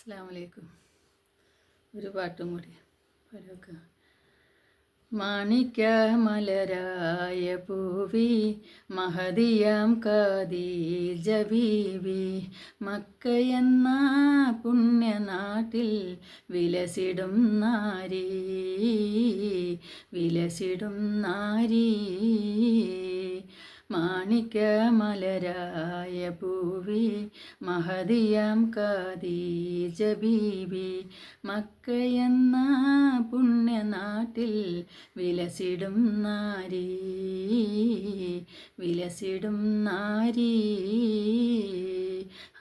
അസ്സാമലൈക്കും ഒരു പാട്ടും കൂടി പാടിവെക്കുക. മാണിക്ക മലരായ പൂവി മഹദിയാം കാതി ജബീവി മക്കയെന്ന പുണ്യനാട്ടിൽ വിലസിടും നാരീ വിലസിടും നാരി. മാണിക്യമലരായ പൂവി മഹതിയാം കാതീജ ബീവി. മക്കയെന്ന പുണ്യനാട്ടിൽ വിലസിടും നാരീ വിലസിടും നാരി.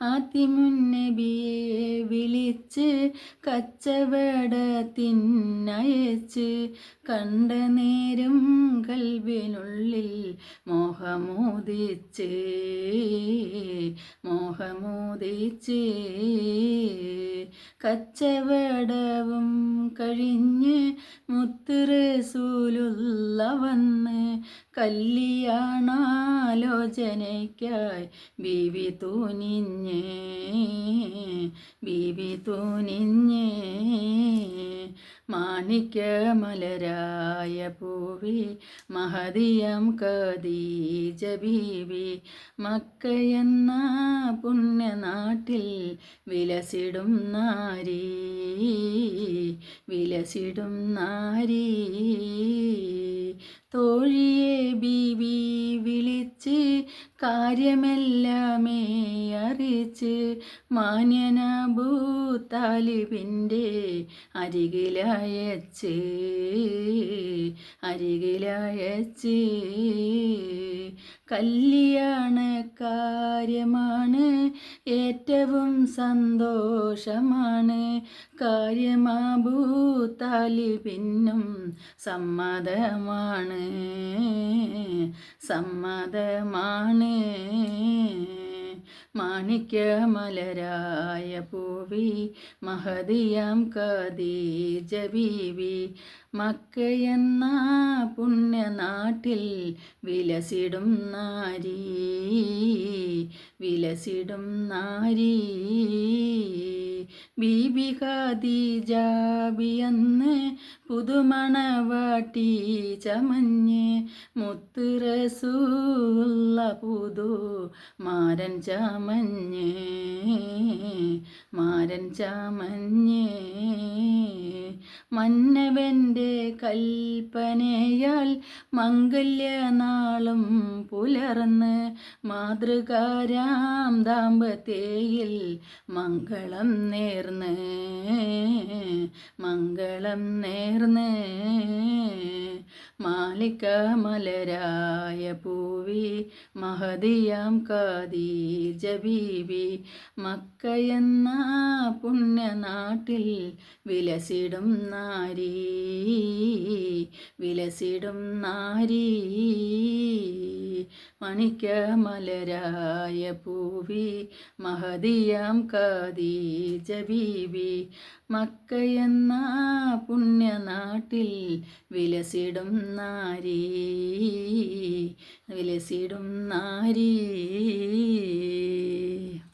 ആത്തിമുന്നബിയെ വിളിച്ച് കച്ചവടത്തിനയച്ച് കണ്ട നേരം കൽവിനുള്ളിൽ മോഹമോദിച്ച് മോഹമോദിച്ച്. കച്ചവടവും കഴിഞ്ഞ് മുത്തുറസൂലുള്ള വന്ന് കല്യാണാലോചനയ്ക്കായി ബീവി തൂനിഞ്ഞ് ബീവി തൂനിഞ്ഞ്. മാണിക്യമലരായ പൂവി മഹതിയം കദീജ ബീവി മക്കയെന്ന പുണ്യനാട്ടിൽ വിലസിടും നാരി വിലസിടും നാരി. തോഴിയെ ബീവി വിളിച്ച് കാര്യമെല്ലാമേ അറിയിച്ച് മാന്യനബൂത്താലിബിന്റെ അരികിലയച്ച് അരികിലയച്ച്. കല്യാണ കാര്യമാണ് ഏറ്റവും സന്തോഷമാണ്. കാര്യമാബൂ താലിബിന്നും സമ്മതമാണ്. സമ്മതമാണ്. മാണിക്യമലരായ പൂവി മഹതിയാം കദീജ മക്കയെന്ന പുണ്യനാട്ടിൽ വിലസിടും നാരി വിലസിടും നാരി. ബീബി ഖദീജാബിയെന്ന് പുതുമണവാട്ടി ചമഞ്ഞ് റസൂല്ല പുതു മാരൻ ചമഞ്ഞ് മാരൻ ചമഞ്ഞ്. മന്നവന്റെ കൽപ്പനയാൽ മംഗല്യനാളും പുലർന്ന് മാതൃകാരാം ദാമ്പത്തേയിൽ മംഗളം നേർന്ന് മംഗളം നേർന്ന്. മാലിക മലരായ പൂവി മഹദിയാം കാദീജ ജബീബി മക്കയെന്ന പുണ്യനാട്ടിൽ വിലസിടും നാരീ വിലസിടും നാരി. മണിക്കമലരായ പൂവി മഹതിയാം കാദീജ ബീവി. മക്കയെന്ന പുണ്യനാട്ടിൽ വിലസിടും നാരീ വിലസിടും നാരി.